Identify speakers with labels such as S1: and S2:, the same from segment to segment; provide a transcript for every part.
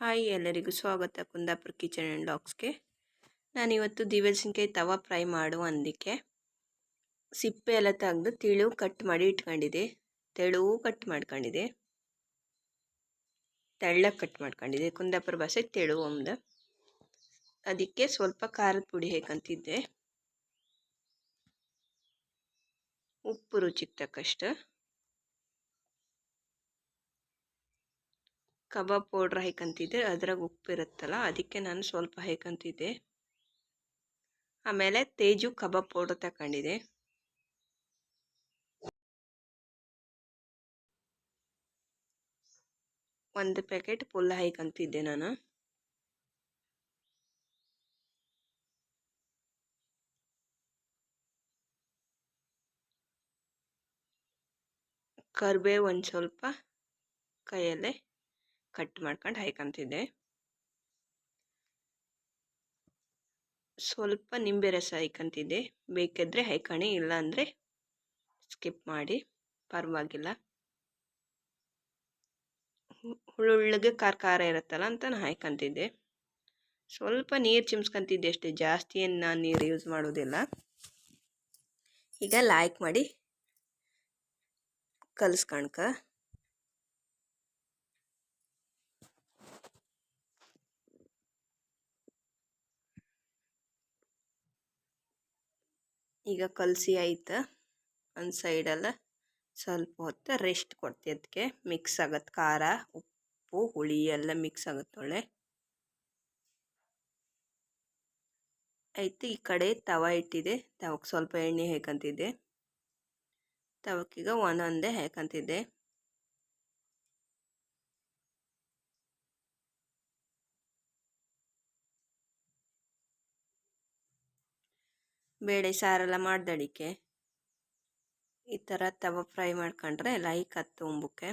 S1: Hi ಎಲ್ಲರಿಗೂ ಸ್ವಾಗತ Kundapura kitchen and ಡಾಗ್ಸ್ಗೆ. ನಾನಿವತ್ತು ದಿವಸಿನಕಾಯಿ ತವ ಫ್ರೈ ಮಾಡು ಅಂದಕ್ಕೆ. ಸಿಪ್ಪೆ ಎಲ್ಲ ತೆಗೆದು ತಿಳು ಕಟ್ ಮಾಡಿ ಇಟ್ಕೊಂಡಿದೆ ತೆಳುವು ಕಟ್ ಮಾಡ್ಕೊಂಡಿದೆ ತೆಳ್ಳಗೆ ಕಟ್ ಮಾಡ್ಕೊಂಡಿದೆ ಕುಂದಾಪುರ ಭಾಷೆ ತೆಳು ಒಂದು ಅದಕ್ಕೆ ಸ್ವಲ್ಪ ಖಾರದ ಪುಡಿ ಹೇಗಂತಿದ್ದೆ ಉಪ್ಪು ರುಚಿಗೆ ತಕ್ಕಷ್ಟು. ಕಬಾಬ್ ಪೌಡ್ರ್ ಹಾಕಂತಿದ್ದೆ ಅದ್ರಾಗ ಉಪ್ಪು ಇರುತ್ತಲ್ಲ, ಅದಕ್ಕೆ ನಾನು ಸ್ವಲ್ಪ ಹಾಕಂತಿದ್ದೆ ಆಮೇಲೆ ತೇಜು ಕಬಾಬ್ ಪೌಡ್ರ್ ತಗೊಂಡಿದ್ದೆ ಒಂದು ಪ್ಯಾಕೆಟ್ ಫುಲ್ ಹಾಕಂತಿದ್ದೆ ನಾನು. ಕರ್ಬೇವು ಒಂದು ಸ್ವಲ್ಪ, ಕೈಯಲ್ಲೇ. ಕಟ್ ಮಾಡ್ಕೊಂಡು ಹಾಯ್ಕೊಂತಿದ್ದೆ. ಸ್ವಲ್ಪ ನಿಂಬೆ ರಸ ಹಾಯ್ಕೊಂತಿದ್ದೆ. ಬೇಕಿದ್ರೆ ಇಲ್ಲ ಅಂದರೆ ಸ್ಕಿಪ್ ಮಾಡಿ. ಪರವಾಗಿಲ್ಲ. ಹುಳುಳ್ಳಿಗೆ ಖಾರ ಖಾರ ಇರುತ್ತಲ್ಲ ಅಂತ ನಾನು ಹಾಯ್ಕೊಂತಿದ್ದೆ. ಸ್ವಲ್ಪ ನೀರು ಚಿಮ್ಸ್ಕೊಂತಿದ್ದೆ ಅಷ್ಟೇ. ಜಾಸ್ತಿ ಏನು ನಾನು ನೀರು ಯೂಸ್ ಮಾಡೋದಿಲ್ಲ. ಈಗ ಲಾಯ್ಕ್ ಮಾಡಿ ಕಲಿಸ್ಕಣ್ಕ. ಈಗ ಕಲಸಿ ಆಯ್ತು ಒಂದು ಸೈಡೆಲ್ಲ ಸ್ವಲ್ಪ ಹೊತ್ತು ರೆಸ್ಟ್ ಕೊಡ್ತಿ ಅದಕ್ಕೆ ಮಿಕ್ಸ್ ಆಗತ್ತೆ ಖಾರ, ಉಪ್ಪು, ಹುಳಿ ಎಲ್ಲ ಮಿಕ್ಸ್ ಒಳ್ಳೆ. ಆಯ್ತು, ಈ ಕಡೆ ತವ ಇಟ್ಟಿದೆ. ತವಕ್ಕೆ ಸ್ವಲ್ಪ ಎಣ್ಣೆ ಹಾಕಂತಿದ್ದೆ. ತವಕ್ಕೀಗ ಒಂದೊಂದೇ ಹಾಕಂತಿದ್ದೆ. ಬೇಳೆ ಸಾರೆಲ್ಲ ಮಾಡ್ದಡಿಕೆ. ಈ ಥರ ತವ ಫ್ರೈ ಮಾಡ್ಕೊಂಡ್ರೆ ಲೈಕ್ ಹತ್ತು ಉಂಬಕ್ಕೆ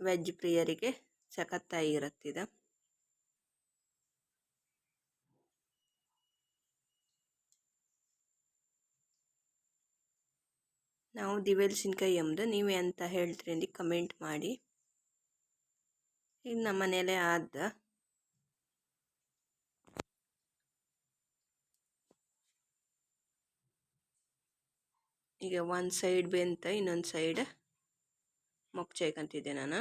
S1: ವೆಜ್ ಪ್ರಿಯರಿಗೆ ಸಖತ್ತಾಗಿ ಇರುತ್ತಿದೆ. ನಾವು ದಿವೆಲ್ಸಿನ್ಕಾಯಿ ಎಂಬುದು ನೀವು ಅಂತ ಹೇಳ್ತೀರಿ ಕಮೆಂಟ್ ಮಾಡಿ. ಇದು ನಮ್ಮ ಮನೇಲೆ ಆದ ಈಗ ಒಂದು ಸೈಡ್ ಬೆಂತ ಇನ್ನೊಂದು ಸೈಡ್ ಮೊಗ್ಚಾಯ್ಕಂತಿದ್ದೆ ನಾನು.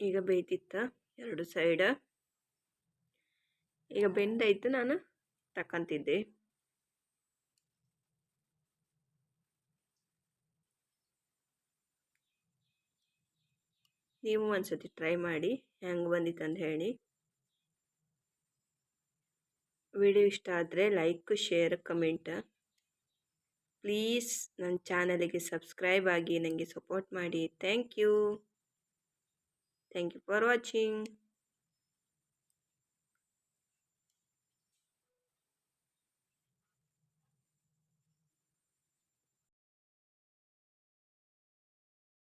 S1: ಈಗ ಬೇಯ್ತಿತ್ತ? ಎರಡು ಸೈಡ ಈಗ ಬೆಂದೈತು ನಾನು ತಕ್ಕಂತಿದ್ದೆ. ನೀವು ಒಂದ್ಸತಿ ಟ್ರೈ ಮಾಡಿ, ಹೆಂಗೆ ಬಂದಿತ್ತು ಅಂತ ಹೇಳಿ. ವಿಡಿಯೋ ಇಷ್ಟ ಆದರೆ ಲೈಕ್ ಶೇರ್ ಕಮೆಂಟ್ ಪ್ಲೀಸ್ ನನ್ನ ಚಾನಲಿಗೆ ಸಬ್ಸ್ಕ್ರೈಬ್ ಆಗಿ ನನಗೆ ಸಪೋರ್ಟ್ ಮಾಡಿ thank you thank you for watching.